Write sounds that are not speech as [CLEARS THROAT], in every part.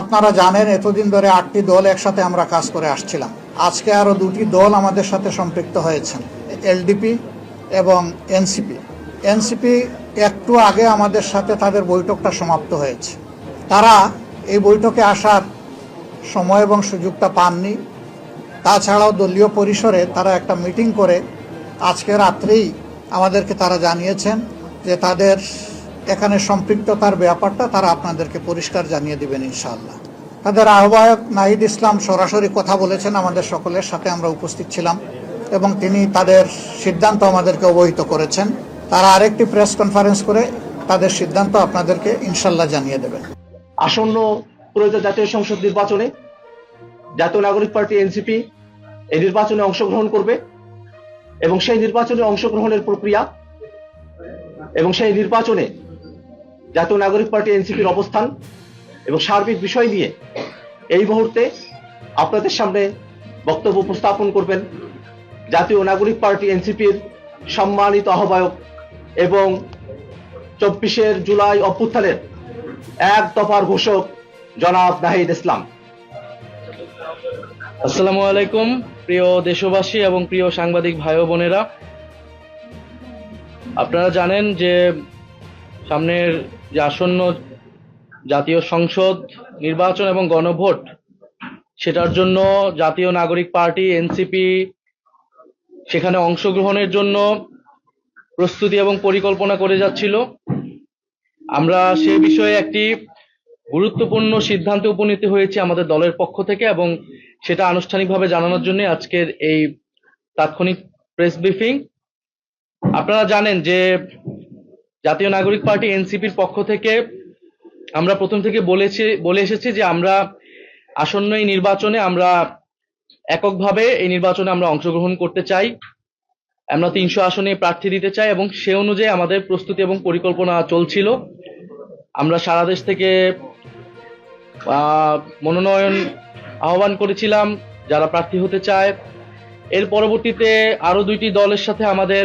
আপনারা জানেন, এতদিন ধরে আটটি দল একসাথে আমরা কাজ করে আসছিলাম। আজকে আরও দুটি দল আমাদের সাথে সম্পৃক্ত হয়েছেন, এলডিপি এবং এনসিপি। এনসিপি একটু আগে আমাদের সাথে তাদের বৈঠকটা সমাপ্ত হয়েছে। তারা এই বৈঠকে আসার সময় এবং সুযোগটা পাননি। তাছাড়াও দলীয় পরিসরে তারা একটা মিটিং করে আজকে রাত্রেই আমাদেরকে তারা জানিয়েছেন যে তাদের এখানে সম্পৃক্ততার ব্যাপারটা তারা আপনাদেরকে পরিষ্কার জানিয়ে দেবেন ইনশাআল্লাহ। তাদের আহ্বায়ক নাহিদ ইসলাম সরাসরি কথা বলেছেন, আমাদের সকলের সাথে আমরা উপস্থিত ছিলাম এবং তিনি তাদের সিদ্ধান্ত আমাদেরকে অবহিত করেছেন। তারা আরেকটি প্রেস কনফারেন্স করে তাদের সিদ্ধান্ত আপনাদেরকে ইনশাল্লাহ জানিয়ে দেবেন। আসন্ন প্রয়োজন জাতীয় সংসদ নির্বাচনে জাতীয় নাগরিক পার্টি এনসিপি এই নির্বাচনে অংশগ্রহণ করবে এবং সেই নির্বাচনে অংশগ্রহণের প্রক্রিয়া এবং সেই নির্বাচনে জাতীয় নাগরিক পার্টি এনসিপির অবস্থান এবং সার্বিক বিষয় নিয়ে এই মুহূর্তে আপনাদের সামনে বক্তব্য উপস্থাপন করবেন জাতীয় নাগরিক পার্টি এনসিপির সম্মানিত আহ্বায়ক এবং চব্বিশের জুলাই অভ্যুত্থানের এক দফার ঘোষক জনাব নাহিদ ইসলাম। আসসালামু আলাইকুম, প্রিয় দেশবাসী এবং প্রিয় সাংবাদিক ভাই বোনেরা। আপনারা জানেন যে সামনের যে আসন্ন জাতীয় সংসদ নির্বাচন এবং গণভোট, সেটার জন্য জাতীয় নাগরিক পার্টি, এনসিপি, সেখানে অংশগ্রহণের জন্য প্রস্তুতি এবং পরিকল্পনা করে যাচ্ছিল। আমরা সে বিষয়ে একটি গুরুত্বপূর্ণ সিদ্ধান্তে উপনীত হয়েছে আমাদের দলের পক্ষ থেকে এবং সেটা আনুষ্ঠানিকভাবে জানানোর জন্য আজকের এই তাৎক্ষণিক প্রেস ব্রিফিং। আপনারা জানেন যে জাতীয় নাগরিক পার্টি এনসিপির পক্ষ থেকে আমরা প্রথম থেকে বলেছি, বলে এসেছি যে আমরা আসন্ন এই নির্বাচনে আমরা এককভাবে এই নির্বাচনে আমরা অংশগ্রহণ করতে চাই। আমরা তিনশো আসনে প্রার্থী দিতে চাই এবং সে অনুযায়ী আমাদের প্রস্তুতি এবং পরিকল্পনা চলছিল। আমরা সারা দেশ থেকে মনোনয়ন আহ্বান করেছিলাম, যারা প্রার্থী হতে চায়। এর পরবর্তীতে আরও দুইটি দলের সাথে আমাদের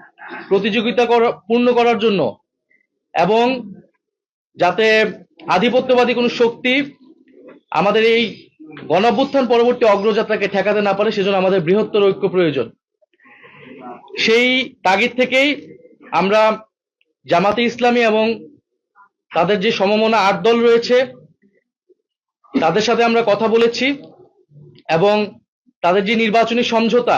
প্রতিযোগিতা পূর্ণ করার জন্য। এবং যাতে আধিপত্যবাদী কোনো শক্তি আমাদের এই গণঅভ্যুত্থান পরবর্তী অগ্রযাত্রাকে ঠেকাতে না পারে, সেজন্য আমাদের বৃহত্তর ঐক্য প্রয়োজন। সেই তাগিদ থেকেই আমরা জামাতে ইসলামী এবং তাদের যে সমমনা আট দল রয়েছে, তাদের সাথে আমরা কথা বলেছি এবং তাদের যে নির্বাচনী সমঝোতা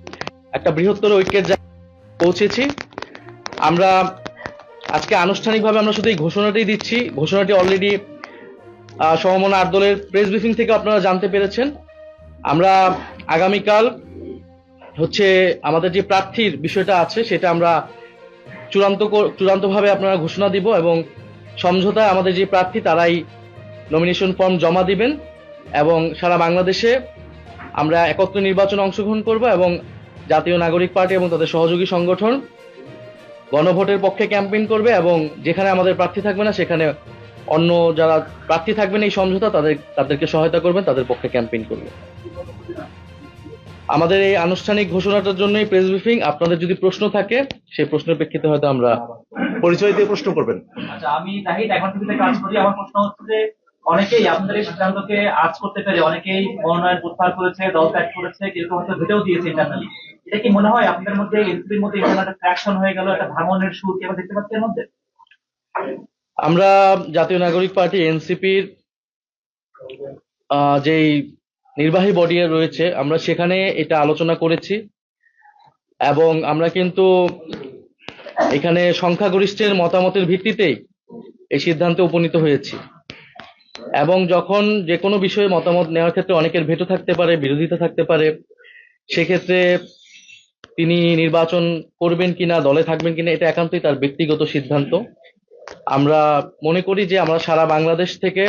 একটা বৃহত্তর ঐক্যের পৌঁছেছি। আমরা আজকে আনুষ্ঠানিকভাবে আমরা শুধু এই ঘোষণাটি দিচ্ছি। ঘোষণাটি অলরেডি সমমনা আট দলের প্রেস ব্রিফিং থেকে আপনারা জানতে পেরেছেন। আমরা আগামীকাল হচ্ছে আমাদের যে প্রার্থীর বিষয়টা আছে, সেটা আমরা চূড়ান্ত চূড়ান্তভাবে আপনারা ঘোষণা দিব এবং সমঝোতায় আমাদের যে প্রার্থী, তারাই নমিনেশন ফর্ম জমা দিবেন এবং সারা বাংলাদেশে আমরা একত্র নির্বাচনে অংশগ্রহণ করব এবং জাতীয় নাগরিক পার্টি এবং তাদের সহযোগী সংগঠন গণভোটের পক্ষে ক্যাম্পেইন করবে এবং যেখানে আমাদের প্রার্থী থাকবে না সেখানে অন্য যারা প্রার্থী থাকবেন এই সমঝোতা তাদের তাদেরকে সহায়তা করবেন তাদের পক্ষে ক্যাম্পেইন করবে। আমাদের এই আনুষ্ঠানিক ঘোষণাটার জন্যই প্রেস ব্রিফিং। আপনাদের যদি প্রশ্ন থাকে সেই প্রশ্নের প্রেক্ষিতে হয়তো আমরা পরিচয় দিয়ে প্রশ্ন করবেন। আচ্ছা আমি জাহিদ এখন টিভিতে কাজ করি। আমার প্রশ্ন হচ্ছে যে অনেকেই আপনাদের এই সিদ্ধান্তকে আজ করতে পেরে অনেকেই মনোনয়ন প্রত্যাহার করেছে, দল ত্যাগ করেছে কেউ কেউ হয়তো ভেটেও দিয়েছে ইন্টারনালি এটা কি মনে হয় আপনাদের মধ্যে এনসিপির মধ্যে একটা ট্র্যাকশন হয়ে গেল, একটা ভাঙনের সুর কি আমরা দেখতে পাচ্ছি এর মধ্যে? আমরা জাতীয় নাগরিক পার্টি এনসিপির যেই নির্বাহী বডি রয়েছে, আমরা সেখানে এটা আলোচনা করেছি। এবং আমরা কিন্তু এখানে সংখ্যাগরিষ্ঠের মতামতের ভিত্তিতেই এই সিদ্ধান্তে উপনীত হয়েছি। এবং যখন যে কোনো বিষয়ে মতামত নেওয়ার ক্ষেত্রে অনেকের ভেটো থাকতে পারে, বিরোধিতা থাকতে পারে, সেক্ষেত্রে তিনি নির্বাচন করবেন কিনা, দলে থাকবেন কিনা, এটা একান্তই তার ব্যক্তিগত সিদ্ধান্ত। আমরা মনে করি যে আমরা সারা বাংলাদেশ থেকে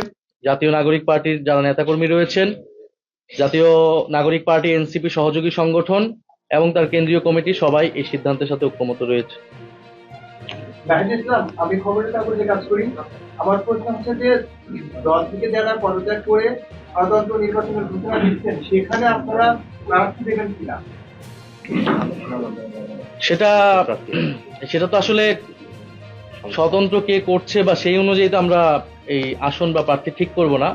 জাতীয় নাগরিক পার্টির যারা নেতাকর্মী রয়েছেন, জাতীয় নাগরিক পার্টি, এনসিপি সহযোগী সংগঠন এবং তার কেন্দ্রীয় কমিটি সবাই এই সিদ্ধান্তের সাথে ঐক্যমত রয়েছে। জাহিদ ইসলাম আমি খবরের কাগজে কাজ করি, আমার প্রশ্ন হচ্ছে যে দল থেকে যারা পদত্যাগ করে নির্বাচনের ঘোষণা দিচ্ছেন, সেখানে আপনারা প্রার্থী দেবেন কিনা? সেটা সেটা তো আসলে স্বতন্ত্র কে করছে বা সেই অনুযায়ী তো আমরা এই আসন বা প্রার্থী ঠিক করব না।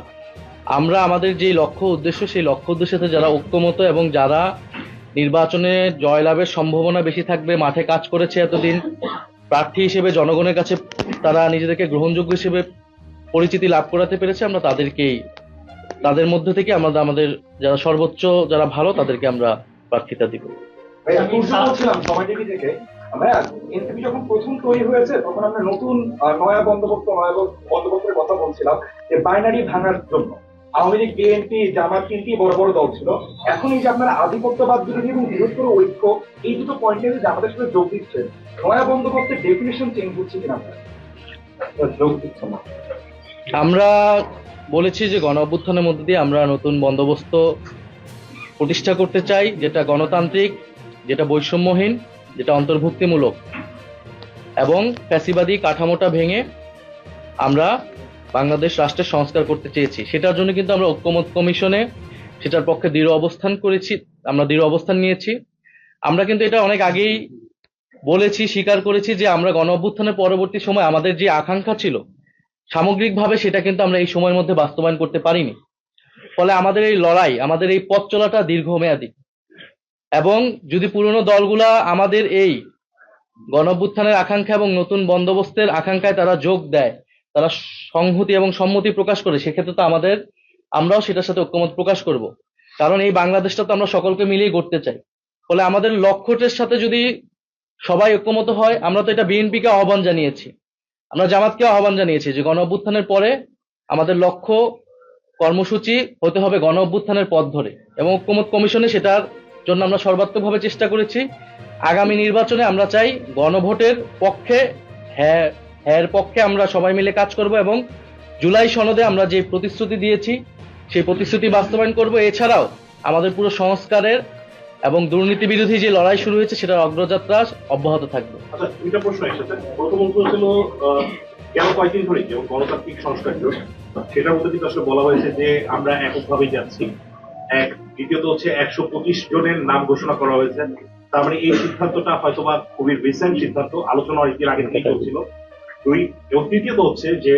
আমরা আমাদের যে লক্ষ্য উদ্দেশ্য, সেই লক্ষ্য উদ্দেশ্যে যারা ঐক্যমত এবং যারা নির্বাচনে জয়লাভের সম্ভাবনা বেশি থাকবে, মাঠে কাজ করেছে এতদিন প্রার্থী হিসেবে জনগণের কাছে তারা নিজেদেরকে গ্রহণযোগ্য হিসেবে পরিচিতি লাভ করাতে পেরেছে, আমরা তাদেরকেই, তাদের মধ্যে থেকে আমরা আমাদের যারা সর্বোচ্চ, যারা ভালো, তাদেরকে আমরা প্রার্থিতা দিব। যখন প্রথম তৈরি হয়েছে, তখন আমরা নতুন নয়া বন্দোবস্ত, নয়া বন্দোবস্তের কথা বলছিলাম যে বাইনারি ভাঙার জন্য। আওয়ামী লীগ, বিএনপি, জামাত, তিনটি বড় বড় দল ছিল। এখন এই যে আপনারা আধিপত্যবাদ বিরোধী এবং বৃহত্তর ঐক্য, এই দুটো পয়েন্টে যে আমাদের সাথে যোগ দিচ্ছেন নয়া বন্দোবস্তের ডেফিনেশন চেঞ্জ হচ্ছে কিনা আপনারা? যোগ দিচ্ছে না। আমরা বলেছি যে গণ অভ্যুত্থানের মধ্যে দিয়ে আমরা নতুন বন্দোবস্ত প্রতিষ্ঠা করতে চাই, যেটা গণতান্ত্রিক, যেটা বৈষম্যহীন, যেটা অন্তর্ভুক্তিমূলক। এবং ফ্যাসিবাদী কাঠামোটা ভেঙে আমরা বাংলাদেশ রাষ্ট্রের সংস্কার করতে চেয়েছি। সেটার জন্য কিন্তু আমরা ঐক্যমত কমিশনে সেটার পক্ষে দৃঢ় অবস্থান করেছি, আমরা দৃঢ় অবস্থান নিয়েছি। আমরা কিন্তু এটা অনেক আগেই বলেছি, স্বীকার করেছি যে আমরা গণ অভ্যুত্থানের পরবর্তী সময় আমাদের যে আকাঙ্ক্ষা ছিল, সামগ্রিকভাবে সেটা কিন্তু আমরা এই সময়ের মধ্যে বাস্তবায়ন করতে পারিনি। ফলে আমাদের এই লড়াই, আমাদের এই পথ চলাটা দীর্ঘমেয়াদী। এবং যদি পুরনো দলগুলা আমাদের এই গণভ্যুত্থানের আকাঙ্ক্ষা এবং নতুন বন্দোবস্তের আকাঙ্ক্ষায় তারা যোগ দেয় তারা সংহতি এবং সম্মতি প্রকাশ করে, সেক্ষেত্রে তো আমাদের, আমরাও সেটার সাথে ঐক্যমত প্রকাশ করব। কারণ এই বাংলাদেশটা তো আমরা সকলকে মিলিয়ে গড়তে চাই। ফলে আমাদের লক্ষ্যটের সাথে যদি সবাই ঐক্যমত হয়, আমরা তো এটা বিএনপিকে আহ্বান জানিয়েছি। আমরা জামাতকে আহ্বান জানিয়েছি যে গণ অভ্যুত্থানের পরে আমাদের লক্ষ্য কর্মসূচি হতে হবে গণ অভ্যুত্থানের পথ ধরে। এবং ঐক্যমত কমিশনে সেটার জন্য আমরা সর্বাত্মকভাবে চেষ্টা করেছি। আগামী নির্বাচনে আমরা চাই গণভোটের পক্ষে হ্যাঁ হ্যাঁ পক্ষে আমরা সবাই মিলে কাজ করব এবং জুলাই সনদে আমরা যে প্রতিশ্রুতি দিয়েছি, সেই প্রতিশ্রুতি বাস্তবায়ন করব। এছাড়াও আমাদের পুরো সংস্কারের এবং দুর্নীতি বিরোধী যে লড়াই শুরু হয়েছে, সেটার অগ্রযাত্রা অব্যাহত থাকবে। আচ্ছা গণতান্ত্রিক সংস্কার বলা হয়েছে যে আমরা যাচ্ছি। এক, দ্বিতীয়ত হচ্ছে একশো পঁচিশ জনের নাম ঘোষণা করা হয়েছে। তার মানে এই সিদ্ধান্তটা হয়তোবা খুবই রিসেন্ট সিদ্ধান্ত। আলোচনা অনেকদিন আগে থেকে চলছিল। দুই হচ্ছে যে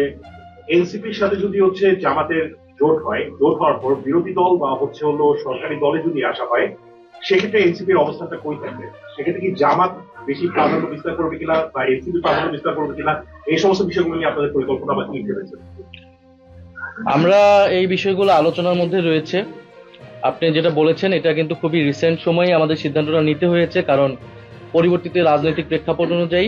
এনসিপির সাথে যদি হচ্ছে জামাতের জোট হয়, জোট হওয়ার পর বিরোধী দল বা হচ্ছে হলো সরকারি দলে যদি আসা হয়, সেক্ষেত্রে এনসিপির অবস্থানটা কই থাকবে? সেক্ষেত্রে কি জামাত বেশি প্রাধান্য বিস্তার করবে কিনা বা এনসিপি প্রাধান্য বিস্তার করবে কিনা? এই সমস্ত বিষয়গুলো নিয়ে আপনাদের পরিকল্পনা বা কি আমরা এই বিষয়গুলো আলোচনার মধ্যে রয়েছে। আপনি যেটা বলেছেন, এটা কিন্তু খুবই রিসেন্ট সময়ে আমাদের সিদ্ধান্তটা নিতে হয়েছে, কারণ পরিবর্তিত রাজনৈতিক প্রেক্ষাপট অনুযায়ী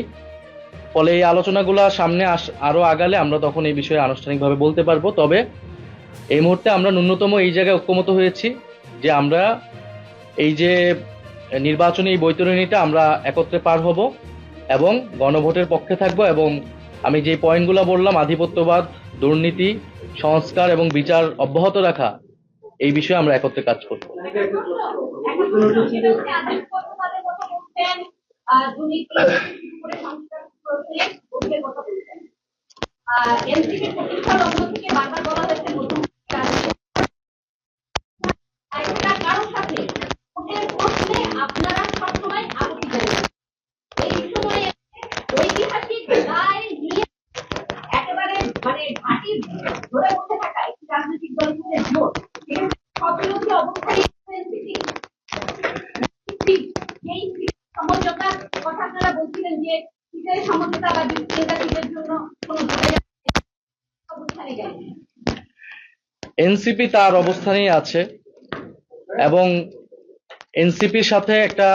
ফলে এই আলোচনাগুলো সামনে আস, আরও আগালে আমরা তখন এই বিষয়ে আনুষ্ঠানিকভাবে বলতে পারব। তবে এই মুহূর্তে আমরা ন্যূনতম এই জায়গায় ঐক্যমত হয়েছি যে আমরা এই যে নির্বাচনী এই বৈতরণীটা আমরা একত্রে পার হব এবং গণভোটের পক্ষে থাকব এবং আমি যে পয়েন্টগুলো বললাম, আধিপত্যবাদ, দুর্নীতি, সংস্কার এবং বিচার অব্যাহত রাখা, এই বিষয়ে আমরা একত্রে কাজ করব। এনসিপি প্রতিষ্ঠার লগ্ন থেকে বারবার বলা হয়েছে নতুন আরেকটা কারোর সাথে ভোটের প্রশ্নে আপনারা সবসময় আপত্তি জানান এই সময়ে ঐতিহাসিক রায় নিয়ে একেবারে মানে ঘাটি ধরে বসে থাকা একটি রাজনৈতিক দলের সাথে জোট এখানে সববিরোধী অবস্থায় এনসিপি এই সমঝোতার কথা আপনারা বলছিলেন যে সিটের সমঝোতা বা ডিসপ্লেটা সিটের জন্য কোনো ধরে অবস্থানে গেছে এনসিপি তার অবস্থানেই আছে এবং এনসিপির সাথে একটা,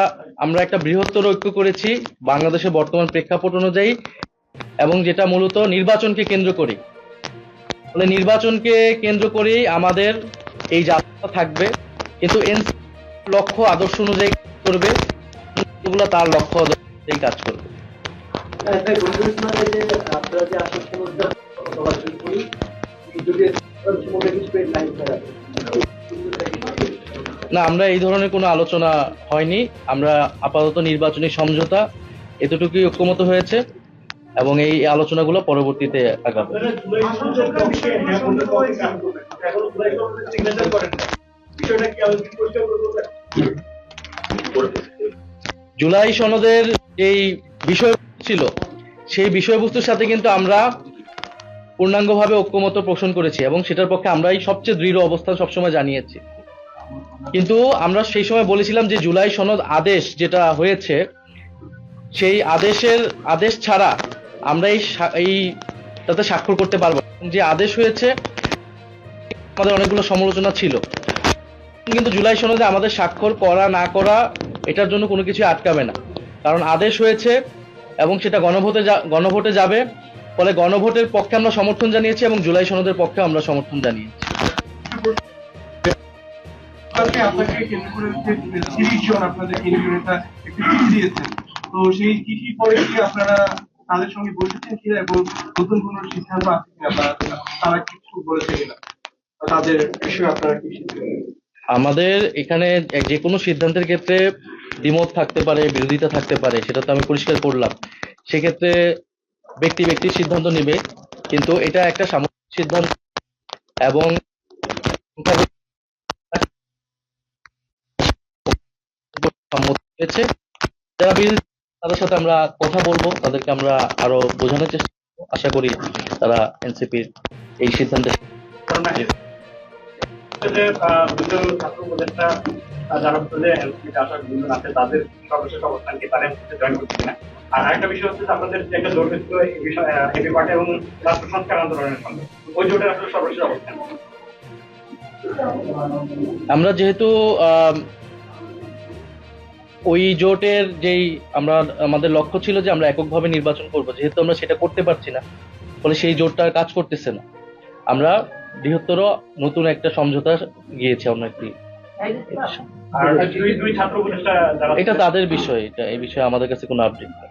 আমরা একটা বৃহত্তর ঐক্য করেছি বাংলাদেশের বর্তমান প্রেক্ষাপট অনুযায়ী এবং যেটা মূলত নির্বাচনকে কেন্দ্র করে। ফলে নির্বাচনকে কেন্দ্র করেই আমাদের এই যাত্রা থাকবে। কিন্তু এনসিপি লক্ষ্য, আদর্শ অনুযায়ী করবে। তার লক্ষ্য অনুযায়ী কাজ করবে। আপনারা যে আশ্বস্ত না, আমরা এই ধরনের কোনো আলোচনা হয়নি। আমরা আপাতত নির্বাচনী সমঝোতা এতটুকুই ঐক্যমত হয়েছে এবং এই আলোচনাগুলো পরবর্তীতে আগাবে। জুলাই সনদের এই বিষয় ছিল, সেই বিষয়বস্তুর সাথে কিন্তু আমরা পূর্ণাঙ্গভাবে ঐক্যমত পোষণ করেছি এবং সেটার পক্ষে আমরাই সবচেয়ে দৃঢ় অবস্থান সবসময় জানিয়েছি। কিন্তু আমরা সেই সময় বলেছিলাম যে জুলাই সনদ আদেশ যেটা হয়েছে, সেই আদেশের, আদেশ ছাড়া আমরা এই এই তাতে স্বাক্ষর করতে পারব যে আদেশ হয়েছে, আমাদের অনেকগুলো সমালোচনা ছিল। কিন্তু জুলাই সনদে আমাদের স্বাক্ষর করা, না করা, এটার জন্য কোনো কিছু আটকাবে না। কারণ আদেশ হয়েছে এবং সেটা গণভোটে গণভোটে যাবে। ফলে গণভোটের পক্ষে আমরা সমর্থন জানিয়েছি এবং জুলাই সনদের পক্ষে আমরা সমর্থন জানিয়েছি। কালকে আপনাকে কেন্দ্র করে যে তিরিশ জন আপনাদের কেন্দ্রীয় নেতা একটি চিঠি দিয়েছেন তো সেই চিঠি পরে কি আপনারা তাদের সঙ্গে বসেছেন কিনা এবং নতুন কোন সিদ্ধান্ত আছে কিনা বা তারা কিছু বলেছে কিনা? তাদের বিষয়ে আপনারা কি আমাদের এখানে যে কোনো সিদ্ধান্তের ক্ষেত্রে দ্বিমত থাকতে পারে বিরোধিতা থাকতে পারে সেটা তো আমি পরিষ্কার করলাম। সেক্ষেত্রে ব্যক্তি ব্যক্তি সিদ্ধান্ত নেবে, কিন্তু এটা একটা সামগ্রিক সিদ্ধান্ত এবং যারা বিরোধী, তাদের সাথে আমরা কথা বলব, তাদেরকে আমরা আরও বোঝানোর চেষ্টা করব। আশা করি তারা এনসিপির এই সিদ্ধান্তে যারা আসার দুজন আছে তাদের সর্বশেষ অবস্থান কি, তারা জয়েন করছে কিনা? আর আরেকটা বিষয় হচ্ছে আপনাদের একটা জোট হচ্ছিল এই বিষয় এবি পার্টি এবং রাষ্ট্র সংস্কার আন্দোলনের সঙ্গে। ওই জোটের আসলে সর্বশেষ অবস্থান আমরা যেহেতু ওই জোটের যেই আমরা আমাদের লক্ষ্য ছিল যে আমরা এককভাবে নির্বাচন করব যেহেতু আমরা সেটা করতে পারছি না ফলে সেই জোটটা কাজ করতেছে না। আমরা বৃহত্তর নতুন একটা সমঝোতা গিয়েছে অন্য একটি এটা তাদের বিষয় এটা এই বিষয়ে আমাদের কাছে কোনো আপডেট নেই।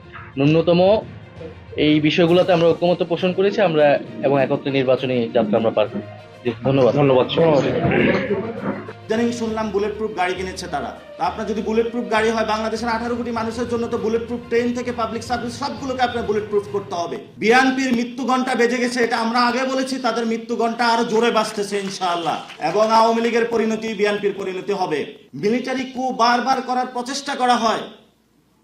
ন্যূনতম এই বিষয়গুলোতে আমরা ঐক্যমত্য পোষণ করেছি আমরা এবং একত্রে নির্বাচনী যাত্রা আমরা পার করি। ধন্যবাদ। ধন্যবাদ ইদানিং শুনলাম বুলেট প্রুফ গাড়ি কিনেছে তারা। তা আপনার যদি বুলেট প্রুফ গাড়ি হয় বাংলাদেশের আঠারো কোটি মানুষের জন্য তো বুলেট প্রুফ ট্রেন থেকে পাবলিক সার্ভিস সবগুলোকে আপনার বুলেট প্রুফ করতে হবে। বিএনপির মৃত্যু ঘণ্টা বেজে গেছে এটা আমরা আগে বলেছি তাদের মৃত্যু ঘণ্টা আরও জোরে বাঁচতেছে ইনশাআল্লাহ। এবং আওয়ামী লীগের পরিণতি বিএনপির পরিণতি হবে। মিলিটারি কু বারবার করার প্রচেষ্টা করা হয়।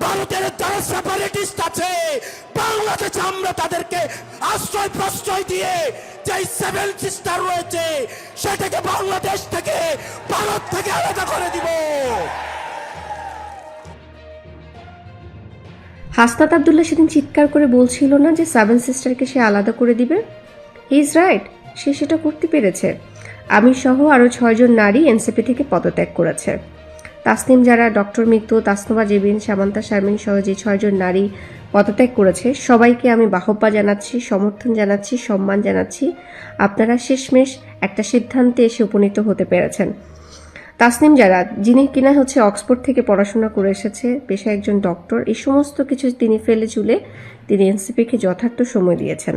ভারতের যারা সেপারেটিস্ট আছে। বাংলাদেশে আমরা তাদেরকে আশ্রয় প্রশ্রয় দিয়ে যে সেভেন সিস্টার রয়েছে, সেটাকে বাংলাদেশ থেকে, ভারত থেকে আলাদা করে দিব। হাসনাত আবদুল্লাহ সেদিন চিৎকার করে বলছিল না যে সেভেন সিস্টারকে সে আলাদা করে দিবে? হি ইজ রাইট সে সেটা করতে পেরেছে। আমি সহ আরও ছয়জন নারী এনসিপি থেকে পদত্যাগ করেছে। তাসনিম যারা ডক্টর মিত্র তাসনোবা জেবিন, সামান্তা শারমিন সহ যে ছয়জন নারী পদত্যাগ করেছে, সবাইকে আমি বাহবা জানাচ্ছি, সমর্থন জানাচ্ছি, সম্মান জানাচ্ছি। আপনারা শেষমেশ একটা সিদ্ধান্তে এসে উপনীত হতে পেরেছেন। তাসনিম যারা, যিনি কিনা হচ্ছে অক্সফোর্ড থেকে পড়াশোনা করে এসেছে পেশা একজন ডক্টর, এই সমস্ত কিছু তিনি ফেলে চুলে তিনি এনসিপিকে যথার্থ সময় দিয়েছেন।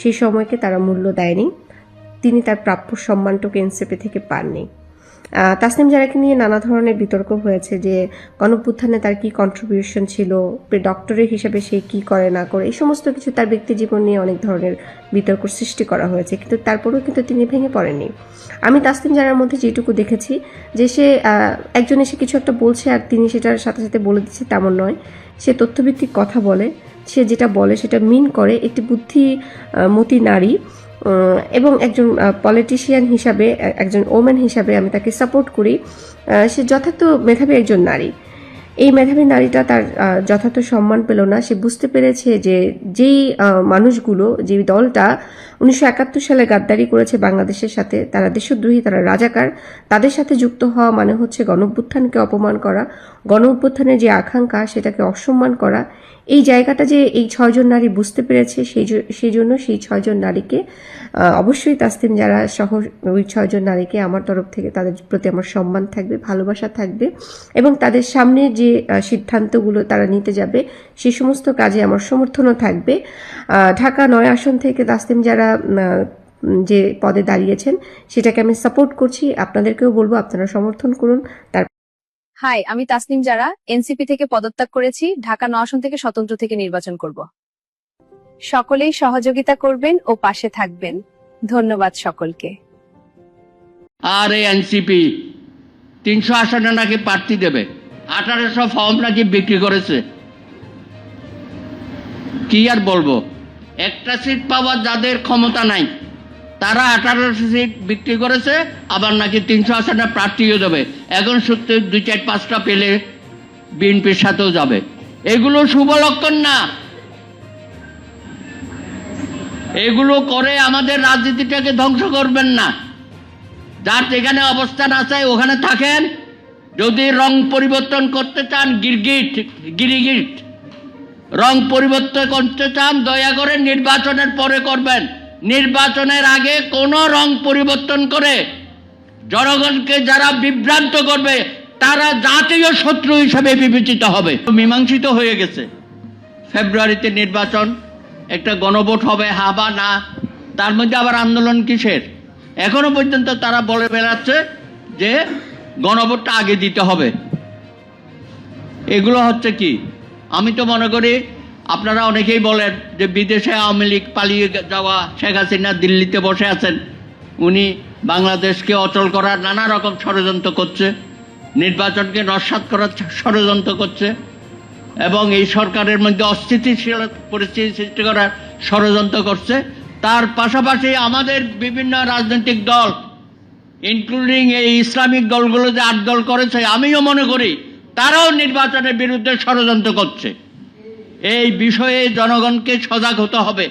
সেই সময়কে তারা মূল্য দেয়নি, তিনি তার প্রাপ্য সম্মানটুকু এনসিপি থেকে পাননি। তাসনিম জারাকে নিয়ে নানা ধরনের বিতর্ক হয়েছে যে গণপুত্থানে তার কি কন্ট্রিবিউশন ছিল ডক্টরের হিসেবে সে কি করে না করে, এই সমস্ত কিছু তার ব্যক্তি জীবন নিয়ে অনেক ধরনের বিতর্ক সৃষ্টি করা হয়েছে, কিন্তু তারপরেও কিন্তু তিনি ভেঙে পড়েননি। আমি তাসনিম জারার মধ্যে যেটুকু দেখেছি, যে সে একজন এসে কিছু একটা বলছে আর তিনি সেটার সাথে সাথে বলে দিচ্ছে তেমন নয়। সে তথ্যভিত্তিক কথা বলে, সে যেটা বলে সেটা মিন করে একটি বুদ্ধিমতী নারী এবং একজন পলিটিশিয়ান হিসাবে একজন ওম্যান হিসাবে আমি তাকে সাপোর্ট করি। সে যথার্থ মেধাবী একজন নারী। এই মেধাবী নারীটা তার যথার্থ সম্মান পেল না। সে বুঝতে পেরেছে যে যেই মানুষগুলো যে দলটা উনিশশো একাত্তর সালে গাদ্দারি করেছে বাংলাদেশের সাথে তারা দেশদ্রোহী, তারা রাজাকার। তাদের সাথে যুক্ত হওয়া মানে হচ্ছে গণঅভ্যুত্থানকে অপমান করা। গণ অভ্যুত্থানের যে আকাঙ্ক্ষা, সেটাকে অসম্মান করা। এই জায়গাটা যে এই ছয়জন নারী বুঝতে পেরেছে, সেই সেই জন্য সেই ছয়জন নারীকে অবশ্যই তাসতিম যারা সহ ওই ছয়জন নারীকে আমার তরফ থেকে তাদের প্রতি আমার সম্মান থাকবে, ভালোবাসা থাকবে এবং তাদের সামনে যে সিদ্ধান্তগুলো তারা নিতে যাবে সেই সমস্ত কাজে আমার সমর্থনও থাকবে। ঢাকা নয় আসন থেকে তাসতিম যারা যে পদে দাঁড়িয়েছেন সেটাকে আমি সাপোর্ট করছি। আপনাদেরকেও বলব আপনারা সমর্থন করুন। তার হাই আমি তাসনিম যারা। এনসিপি থেকে পদত্যাগ করেছি ঢাকা ন আসন থেকে স্বতন্ত্র থেকে নির্বাচন করব। সকলেই সহযোগিতা করবেন ও পাশে থাকবেন। ধন্যবাদ সকলকে। আর এই এনসিপি তিনশো আসনে নাকি প্রার্থী দেবে? আঠারোশো ফর্ম নাকি বিক্রি করেছে? কি আর বলব? একটা সিট পাওয়ার যাদের ক্ষমতা নাই, তারা আঠারোশো সিট বিক্রি করেছে, আবার নাকি তিনশো আসনে প্রার্থীও যাবে এখন সত্যি, দুই চার পাঁচটা পেলে বিএনপির সাথেও যাবে। এগুলো শুভ লক্ষণ না। এগুলো করে আমাদের রাজনীতিটাকে ধ্বংস করবেন না। যার যেখানে অবস্থান আছে, ওখানে থাকেন। যদি রং পরিবর্তন করতে চান, গিরগিট, গিরিগিট রং পরিবর্তন করতে চান, দয়া করে নির্বাচনের পরে করবেন। নির্বাচনের আগে কোনো রং পরিবর্তন করে জনগণকে যারা বিভ্রান্ত করবে, তারা জাতীয় শত্রু হিসেবে বিবেচিত হবে। মীমাংসিত হয়ে গেছে। ফেব্রুয়ারিতে নির্বাচন, একটা গণভোট হবে, হা বা না, তার মধ্যে আবার আন্দোলন কিসের? এখনও পর্যন্ত তারা বলে বেড়াচ্ছে যে গণভোটটা আগে দিতে হবে। এগুলো হচ্ছে কি? আমি তো মনে করি, আপনারা অনেকেই বলেন যে বিদেশে আওয়ামী লীগ পালিয়ে যাওয়া শেখ হাসিনা দিল্লিতে বসে আছেন। উনি বাংলাদেশকে অচল করার নানা রকম ষড়যন্ত্র করছে, নির্বাচনকে নস্বাত করার ষড়যন্ত্র করছে, এবং এই সরকারের মধ্যে অস্থিতিশীল পরিস্থিতি সৃষ্টি করার ষড়যন্ত্র করছে। তার পাশাপাশি আমাদের বিভিন্ন রাজনৈতিক দল ইনক্লুডিং এই ইসলামিক দলগুলো যে আট দল করেছে, আমিও মনে করি তারাও নির্বাচনের বিরুদ্ধে ষড়যন্ত্র করছে। এই বিষয়ে জনগণকে সজাগ হতে হবে।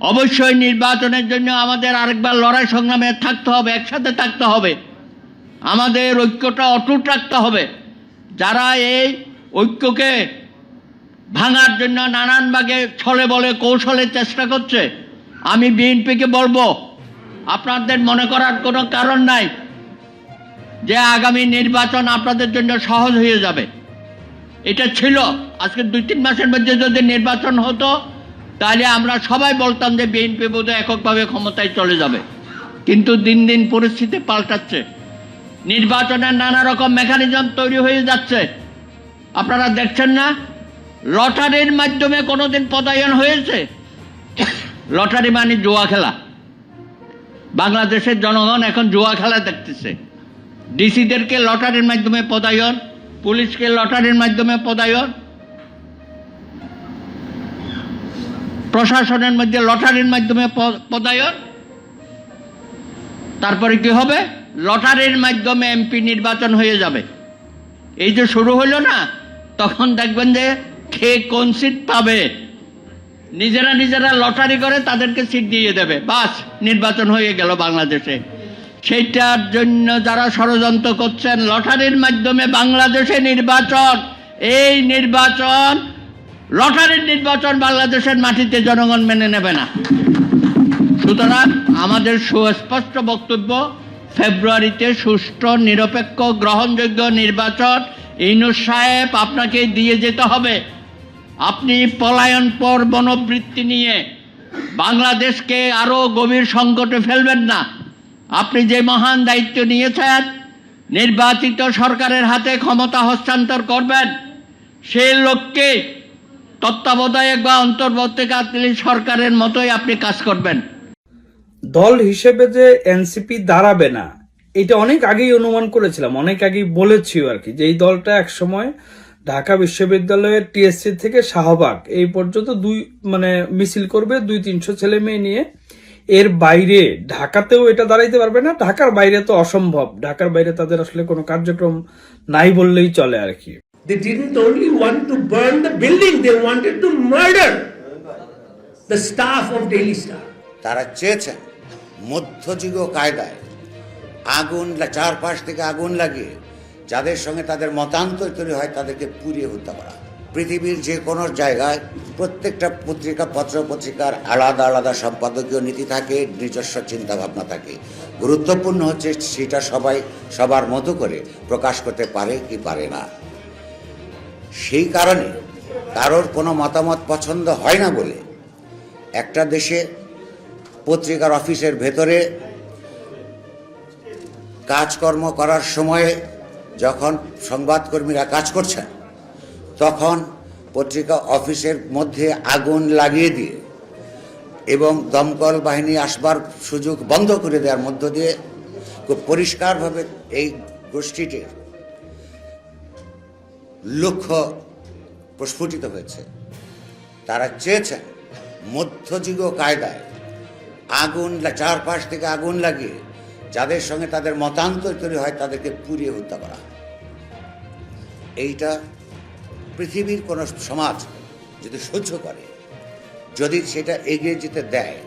অবশ্যই নির্বাচনের জন্য আমাদের আরেকবার লড়াই সংগ্রামে থাকতে হবে, একসাথে থাকতে হবে। আমাদের ঐক্যটা অটুট রাখতে হবে। যারা এই ঐক্যকে ভাঙার জন্য নানান ভাগে ছলে বলে কৌশলে চেষ্টা করছে, আমি বিএনপিকে বলব, আপনাদের মনে করার কোনো কারণ নাই। যে আগামী নির্বাচন আপনাদের জন্য সহজ হয়ে যাবে। এটা ছিল আজকে দুই তিন মাসের মধ্যে যদি নির্বাচন হতো, তাহলে আমরা সবাই বলতাম যে বিএনপি বোধহয় এককভাবে ক্ষমতায় চলে যাবে। কিন্তু দিন দিন পরিস্থিতি পাল্টাচ্ছে। নির্বাচনের নানা রকম মেকানিজম তৈরি হয়ে যাচ্ছে। আপনারা দেখছেন না? লটারির মাধ্যমে কোনোদিন পদায়ন হয়েছে? লটারি মানে জুয়া খেলা। বাংলাদেশের জনগণ এখন জুয়া খেলা দেখতেছে। ডিসিদেরকে লটারির মাধ্যমে পদায়ন, পুলিশকে লটারির মাধ্যমে পদায়ন, প্রশাসনের মধ্যে লটারির মাধ্যমে পদায়ন। তারপরে কি হবে? লটারির মাধ্যমে এমপি নির্বাচন হয়ে যাবে। এই যে শুরু হলো না, তখন দেখবেন যে কে কোন সিট পাবে? নিজেরা নিজেরা লটারি করে তাদেরকে সিট দিয়ে দেবে। বাস, নির্বাচন হয়ে গেল বাংলাদেশে। সেইটার জন্য যারা ষড়যন্ত্র করছেন, লটারির মাধ্যমে বাংলাদেশে নির্বাচন। এই নির্বাচন, লটারির নির্বাচন বাংলাদেশের মাটিতে জনগণ মেনে নেবে না। সুতরাং আমাদের সুস্পষ্ট বক্তব্য, ফেব্রুয়ারিতে সুষ্ঠু, নিরপেক্ষ, গ্রহণযোগ্য নির্বাচন ইনুস সাহেব আপনাকে দিয়ে যেতে হবে। আপনি পলায়ন পর মনোবৃত্তি নিয়ে বাংলাদেশকে আরও গভীর সংকটে ফেলবেন না। আপনি যে মহান দায়িত্ব নিয়েছেন, নির্বাচিত সরকারের হাতে ক্ষমতা হস্তান্তর করবেন সেই লোককে তত্ত্বাবধায়ক বা অন্তর্বর্তীকালীন সরকারের মতোই আপনি কাজ করবেন। দল হিসেবে যে এনসিপি দাঁড়াবে না, এটা অনেক আগেই অনুমান করেছিলাম, অনেক আগেই বলেছিও আর কি, যে এই দলটা একসময় ঢাকা বিশ্ববিদ্যালয়ের টিএসসি থেকে শাহবাগ, এই পর্যন্ত দুই মানে মিছিল করবে দুই তিনশো ছেলে মেয়ে নিয়ে। এর বাইরে ঢাকাতেও এটা দাঁড়াইতে পারবে না ঢাকার বাইরে তো অসম্ভব। ঢাকার বাইরে তাদের আসলে কোনো কার্যক্রম নাই বললেই চলে আর কি। They didn't only want to burn the building, they wanted to murder the staff of Daily Star. তারা চেয়েছেন মধ্যযুগ কায়দায় আগুন চারপাশ থেকে আগুন লাগিয়ে যাদের সঙ্গে তাদের মতান্তর তৈরি হয় তাদেরকে পুড়িয়ে হত্যা করা। পৃথিবীর যে কোনো জায়গায় প্রত্যেকটা পত্রিকা পত্র পত্রিকার আলাদা আলাদা সম্পাদকীয় নীতি থাকে, নিজস্ব চিন্তা ভাবনা থাকে। গুরুত্বপূর্ণ হচ্ছে সেটা সবাই সবার মতো করে প্রকাশ করতে পারে কি পারে না। সেই কারণে কারোর কোনো মতামত পছন্দ হয় না বলে একটা দেশে পত্রিকার অফিসের ভেতরে কাজকর্ম করার সময়ে যখন সংবাদকর্মীরা কাজ করছেন তখন পত্রিকা অফিসের মধ্যে আগুন লাগিয়ে দিয়ে এবং দমকল বাহিনী আসবার সুযোগ বন্ধ করে দেওয়ার মধ্য দিয়ে খুব পরিষ্কারভাবে এই গোষ্ঠীটির লক্ষ্য প্রস্ফুটিত হয়েছে। তারা চেয়েছেন মধ্যযুগ কায়দায় আগুন চারপাশ থেকে আগুন লাগিয়ে যাদের সঙ্গে তাদের মতান্তর তৈরি হয় তাদেরকে পুড়িয়ে হত্যা করা এইটা পৃথিবীর কোনো সমাজ যদি সহ্য করে, যদি সেটা এগিয়ে যেতে দেয়,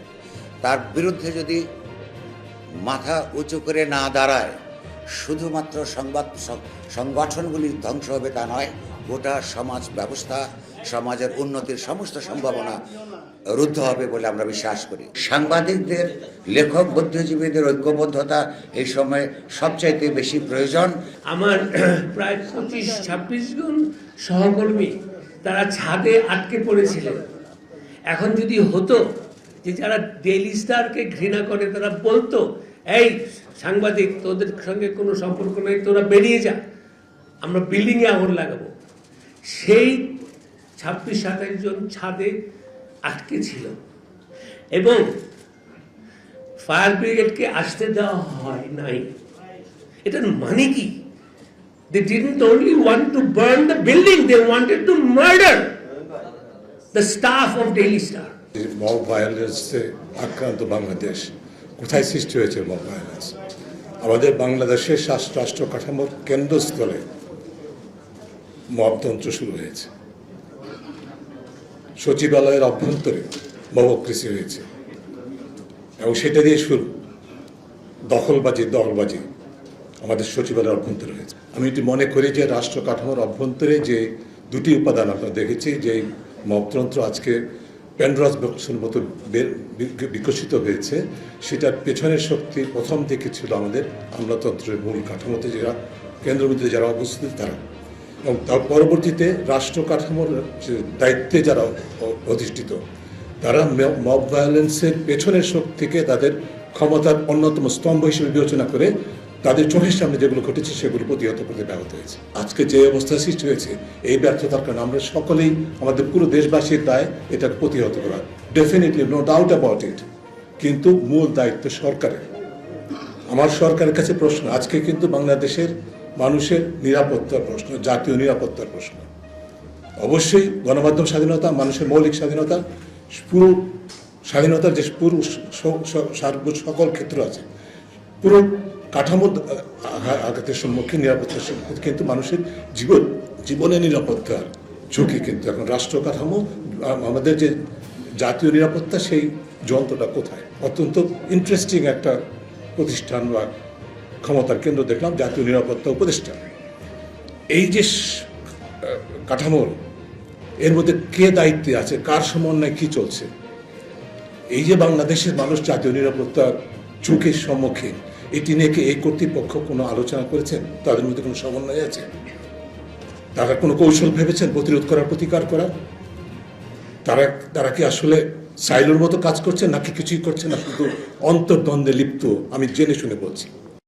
তার বিরুদ্ধে যদি মাথা উঁচু করে না দাঁড়ায়, শুধুমাত্র সংবাদ সংগঠনগুলির সংগঠনগুলি ধ্বংস হবে তা নয়, গোটা সমাজ ব্যবস্থা, সমাজের উন্নতির সমস্ত সম্ভাবনা রুদ্ধ হবে বলে আমরা বিশ্বাস করি। সাংবাদিকদের, লেখক, বুদ্ধিজীবীদের ঐক্যবদ্ধতা এই সময়ে সবচাইতে বেশি প্রয়োজন। আমার [CLEARS THROAT] প্রায় পঁচিশ, ছাব্বিশ জন সহকর্মী তারা ছাদে আটকে পড়েছিলেন। এখন যদি হতো যে যারা ডেইলি স্টারকে ঘৃণা করে, তারা বলতো, এই সাংবাদিক, তোদের সঙ্গে কোনো সম্পর্ক নেই, তোরা বেরিয়ে যা, আমরা বিল্ডিংয়ে আগুন লাগাবো। সেই ছাব্বিশ সাতাশ জন ছাদে আটকে ছিল। এবং ফায়ার ব্রিগেডকে আসতে দেওয়া হয় নাই। এটার মানে কি? They didn't only want to burn the building, they wanted to murder the staff of Daily Star. Mob ভায়োলেন্সে আক্রান্ত বাংলাদেশ কোথায় সৃষ্টি হয়েছে মব ভায়োলেন্স আমাদের বাংলাদেশের রাষ্ট্র কাঠামোর কেন্দ্রস্থলে মবতন্ত্র শুরু হয়েছে। সচিবালয়ের অভ্যন্তরে মবক্রেসি হয়েছে। এবং সেটা দিয়ে শুরু দখলবাজি দখলবাজি আমাদের সচিবালয়ের অভ্যন্তরে হয়েছে। আমি এটি মনে করি যে রাষ্ট্র কাঠামোর অভ্যন্তরে যে দুটি উপাদান আমরা দেখেছি, যে মগতন্ত্র আজকে প্যান্ড্রাস বক্সের মতো বিকশিত হয়েছে, সেটার পেছনের শক্তি প্রথম থেকে ছিল আমাদের আমলাতন্ত্রের মূল কাঠামোতে যারা, কেন্দ্রবিন্দুতে যারা অবস্থিত, তারা। এবং তার পরবর্তীতে রাষ্ট্র কাঠামোর দায়িত্বে যারা অধিষ্ঠিত, তারা মব ভায়োলেন্সের পেছনের শক্তিকে তাদের ক্ষমতার অন্যতম স্তম্ভ হিসেবে বিবেচনা করে তাদের চোখের সামনে যেগুলো ঘটেছে সেগুলো প্রতিহত করতে ব্যাহত হয়েছে। আজকে যে অবস্থা সৃষ্টি হয়েছে, এই ব্যর্থতার কারণে আমরা সকলেই, আমাদের পুরো দেশবাসীর দায় এটাকে প্রতিহত করা। Definitely no doubt about it কিন্তু মূল দায়িত্ব সরকারের। আমার সরকারের কাছে প্রশ্ন, আজকে কিন্তু বাংলাদেশের মানুষের নিরাপত্তার প্রশ্ন, জাতীয় নিরাপত্তার প্রশ্ন। অবশ্যই গণমাধ্যম স্বাধীনতা, মানুষের মৌলিক স্বাধীনতা, পুরো স্বাধীনতার যে পুরো সকল ক্ষেত্র আছে, পুরো কাঠামো আঘা- আঘাতের সম্মুখীন, নিরাপত্তার সম্মুখীন কিন্তু মানুষের জীবন জীবনের নিরাপত্তার ঝুঁকি কিন্তু। এখন রাষ্ট্র কাঠামো আমাদের যে জাতীয় নিরাপত্তা, সেই যন্ত্রটা কোথায়? অত্যন্ত ইন্টারেস্টিং একটা প্রতিষ্ঠান বা ক্ষমতার কেন্দ্র দেখলাম, জাতীয় নিরাপত্তা উপদেষ্টা। এই যে কাঠামোর এর মধ্যে কে দায়িত্বে আছে, কার সমন্বয়ে কি চলছে? এই যে বাংলাদেশের মানুষ জাতীয় নিরাপত্তার ঝুঁকির সম্মুখীন এটি নিয়ে কি এই কর্তৃপক্ষ কোনো আলোচনা করেছেন? তাদের মধ্যে কোনো সমন্বয় আছে? তারা কোনো কৌশল ভেবেছেন প্রতিরোধ করার, প্রতিকার করা? তারা তারা কি আসলে সাইলোর মতো কাজ করছে নাকি কিছুই করছে না? শুধু অন্তর্দ্বন্দ্বে লিপ্ত, আমি জেনে শুনে বলছি।